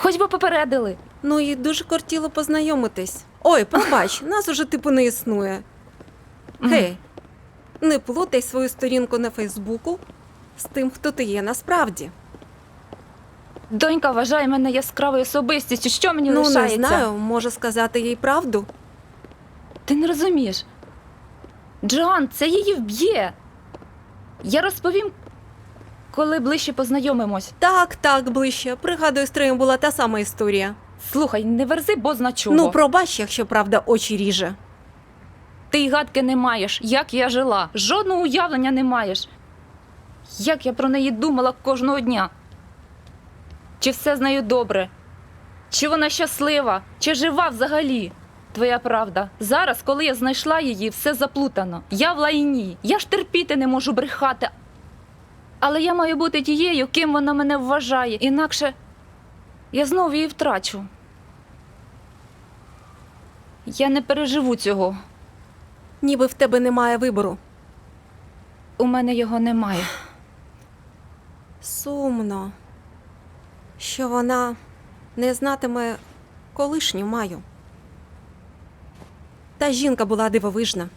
Хоч би попередили. Ну і дуже кортіло познайомитись. Ой, пробач, нас уже типу не існує. Гей, не плутай свою сторінку на Фейсбуку з тим, хто ти є насправді. Донька вважає мене яскравою особистістю. Що мені ну, лишається? не знаю, може сказати їй правду. Ти не розумієш. Джоан, це її вб'є. Я розповім, коли ближче познайомимось. Так, так, ближче. Пригадую, з Треєм була та сама історія. Слухай, не верзи, бо чого. Ну, пробач, якщо правда очі ріже. Ти й гадки не маєш, як я жила. Жодного уявлення не маєш. Як я про неї думала кожного дня. Чи все з нею добре? Чи вона щаслива? Чи жива взагалі? Твоя правда. Зараз, коли я знайшла її, все заплутано. Я в лайні. Я ж терпіти не можу брехати. Але я маю бути тією, ким вона мене вважає, інакше я знову її втрачу. Я не переживу цього. Ніби в тебе немає вибору. У мене його немає. Сумно, що вона не знатиме колишню маю. Та жінка була дивовижна.